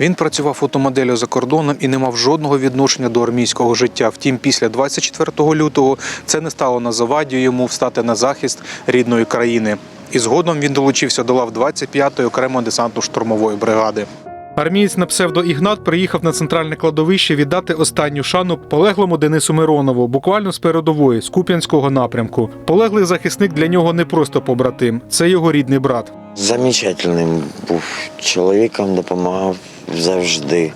Він працював фотомоделлю за кордоном і не мав жодного відношення до армійського життя. Втім, після 24 лютого це не стало на заваді йому встати на захист рідної країни. І згодом він долучився до лав 25-ї окремої десантно-штурмової бригади. Армієць на псевдо Ігнат приїхав на центральне кладовище віддати останню шану полеглому Денису Миронову, буквально з передової, з Куп'янського напрямку. Полеглий захисник для нього не просто побратим, це його рідний брат. Замечательним був чоловіком, допомагав завжди.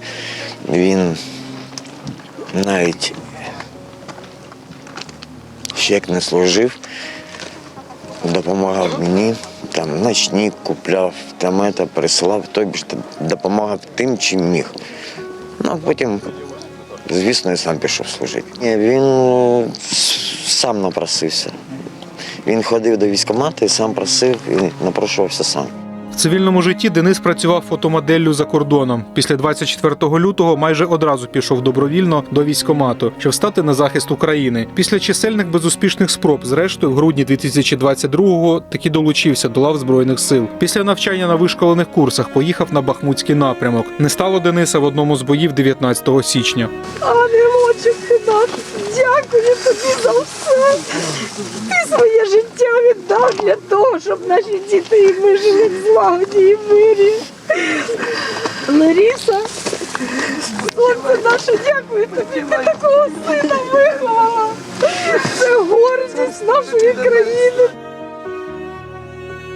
Він навіть ще як не служив, допомагав мені, там ночник купляв, там это, присилав, тобі допомагав тим, чим міг. Ну, а потім, звісно, і сам пішов служити. Ні, Він е, сам напросився. Він ходив до військкомату і сам просив, і напрошувався сам. Цивільному житті Денис працював фотомоделлю за кордоном. Після 24 лютого майже одразу пішов добровільно до військкомату, щоб стати на захист України. Після чисельних безуспішних спроб, зрештою, в грудні 2022-го таки долучився до лав збройних сил. Після навчання на вишколених курсах поїхав на Бахмутський напрямок. Не стало Дениса в одному з боїв 19 січня. Ангелочок ти наш, дякую тобі за все. Ти віддав для того, щоб наші діти і ми жили в злагоді і мирі. Лариса, сонце наше, дякую тобі, ти такого сина виховала. Це гордість нашої країни.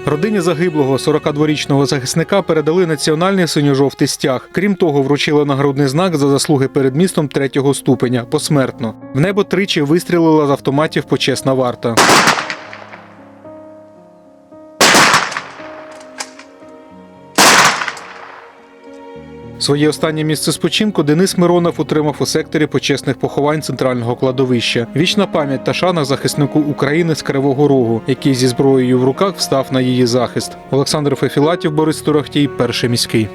Родині загиблого 42-річного захисника передали національний синьо-жовтий стяг. Крім того, вручили нагрудний знак за заслуги перед містом третього ступеня посмертно. В небо тричі вистрілила з автоматів почесна варта. Своє останнє місце спочинку Денис Миронов утримав у секторі почесних поховань центрального кладовища. Вічна пам'ять та шана захиснику України з Кривого Рогу, який зі зброєю в руках встав на її захист. Олександр Фефілатів, Борис Турахтій, перший міський.